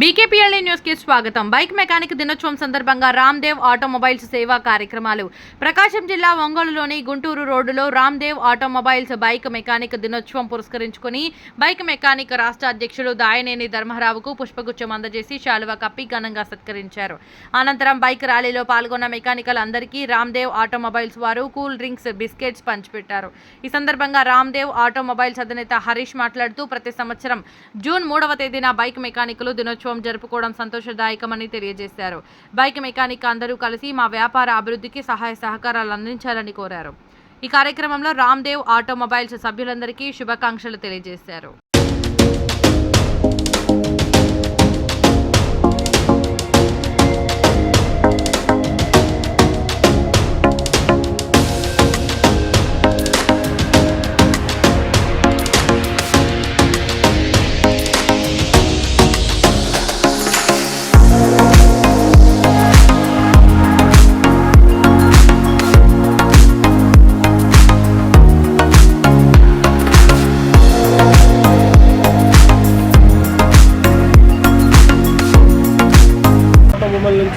బీకేపీఎల్ఏ న్యూస్కి స్వాగతం. Bike mechanic దినోత్సవం సందర్భంగా రామ్దేవ్ ఆటోమొబైల్స్ సేవా కార్యక్రమాలు. ప్రకాశం జిల్లా ఒంగోలులోని గుంటూరు రోడ్డులో రామ్దేవ్ ఆటోమొబైల్స్ బైక్ మెకానిక్ దినోత్సవం పురస్కరించుకుని బైక్ మెకానిక్ రాష్ట్ర అధ్యక్షుడు దాయనేని ధర్మరావుకు పుష్పగుచ్చం అందజేసి శాలువా కప్పి ఘనంగా సత్కరించారు. అనంతరం బైక్ ర్యాలీలో పాల్గొన్న మెకానికల్ అందరికీ రామ్దేవ్ ఆటోమొబైల్స్ వారు కూల్ డ్రింక్స్ బిస్కెట్స్ పంచిపెట్టారు. ఈ సందర్భంగా రామ్దేవ్ ఆటోమొబైల్స్ అధినేత హరీష్ మాట్లాడుతూ ప్రతి సంవత్సరం జూన్ మూడవ తేదీన బైక్ మెకానికులు దినోత్సవం జరుపుకోవడం సంతోషదాయకమని తెలియజేశారు. బైక్ మెకానిక్ అందరూ కలిసి మా వ్యాపార అభివృద్ధికి సహాయ సహకారాలు అందించాలని కోరారు. ఈ కార్యక్రమంలో రామ్దేవ్ ఆటోమొబైల్స్ సభ్యులందరికీ శుభాకాంక్షలు తెలియజేశారు.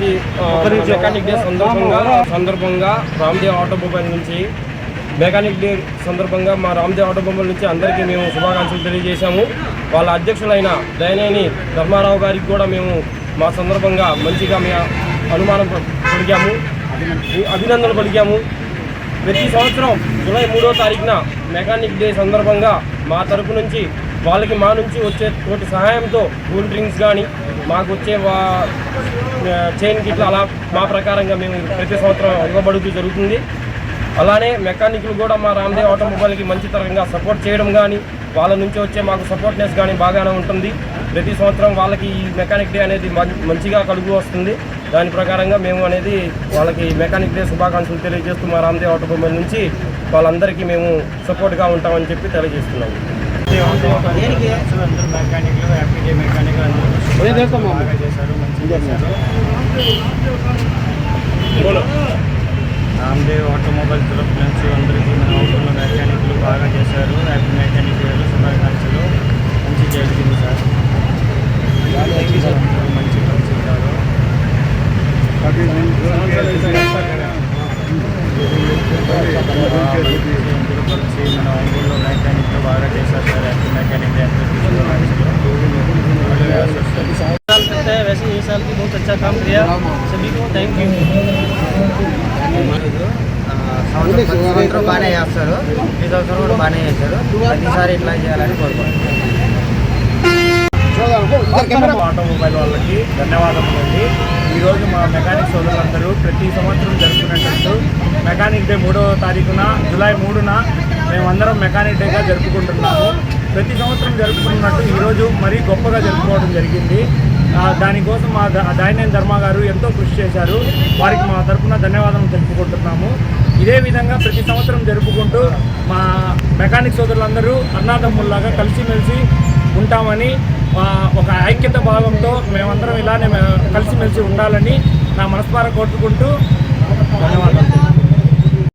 నుంచి మెకానిక్ డే సందర్భంగా సందర్భంగా రామ్దేవ్ ఆటోమొబైల్ నుంచి మెకానిక్ డే సందర్భంగా మా రామ్దేవ్ ఆటోమొబైల్ నుంచి అందరికీ మేము శుభాకాంక్షలు తెలియజేశాము. వాళ్ళ అధ్యక్షులైన దయనేని ధర్మారావు గారికి కూడా మేము మా సందర్భంగా మంచిగా మీ అనుమానం పలికాము అభినందనలు పలికాము. ప్రతి సంవత్సరం జూలై మూడో తారీఖున మెకానిక్ డే సందర్భంగా మా తరపు నుంచి వాళ్ళకి మా నుంచి వచ్చే తోటి సహాయంతో కూల్ డ్రింక్స్ కానీ మాకు వచ్చే వా- చైన్ గిట్ల అలా మా ప్రకారంగా మేము ప్రతి సంవత్సరం ఇవ్వబడుతూ జరుగుతుంది. అలానే మెకానిక్లు కూడా మా రామ్దేవ్ ఆటోమొబైల్కి మంచి తరంగా సపోర్ట్ చేయడం కానీ వాళ్ళ నుంచి వచ్చే మాకు సపోర్ట్నెస్ కానీ బాగానే ఉంటుంది. ప్రతి సంవత్సరం వాళ్ళకి ఈ మెకానిక్ డే అనేది మంచిగా కలుగు వస్తుంది. దాని ప్రకారంగా మేము అనేది వాళ్ళకి మెకానిక్ డే శుభాకాంక్షలు తెలియజేస్తూ మా రామ్దేవ్ ఆటోమొబైల్ నుంచి వాళ్ళందరికీ మేము సపోర్ట్గా ఉంటామని చెప్పి తెలియజేస్తున్నాము. అందరూ మెకానిక్లు హ్యాపీ మెకానిక్ అందరూ బాగా చేశారు మంచిగా చేశారు. రామ్దేవ్ ఆటోమొబైల్ తరఫు నుంచి అందరికీ మన హౌస్లో మెకానిక్లు బాగా చేశారు. హ్యాపీ మెకానిక్ శుభాకాంక్షలు మంచి జరిగింది సార్. మంచి కలిసి మన ఒంగోలులో మెకానిక్లు బాగా చేశారు సార్ హ్యాపీ మెకానిక్ అందరికీ శుభాకాంక్షలు साल करता है वैसे ये साल की बहुत अच्छा काम किया सभी को थैंक यू సంవత్సరం ప్రతి సంవత్సరం బాగానే చేస్తారు ఈ సంవత్సరం కూడా బాగానే చేశారు ప్రతిసారి ఇట్లా చేయాలని కోరుకుంటున్నాను ఆటోమొబైల్ వాళ్ళకి ధన్యవాదములు అండి ఈరోజు మా మెకానిక్ సోదరులందరూ ప్రతి సంవత్సరం జరుపుకునేటట్టు మెకానిక్ డే మూడవ తారీఖున జూలై మూడున మేమందరం మెకానిక్ డేగా జరుపుకుంటున్నాము. ప్రతి సంవత్సరం జరుపుకున్నట్టు ఈరోజు మరీ గొప్పగా జరుపుకోవడం జరిగింది. దానికోసం మా దాయనేని ధర్మ గారు ఎంతో కృషి చేశారు. వారికి మా తరఫున ధన్యవాదాలు తెలుపుకుంటున్నాము. ఇదే విధంగా ప్రతి సంవత్సరం జరుపుకుంటూ మా మెకానిక్ సోదరులందరూ అన్నాదమ్ముల్లాగా కలిసిమెలిసి ఉంటామని ఒక ఐక్యత భావంతో మేమందరం ఇలానే కలిసిమెలిసి ఉండాలని నా మనస్పార కోరుకుంటూ ధన్యవాదాలు.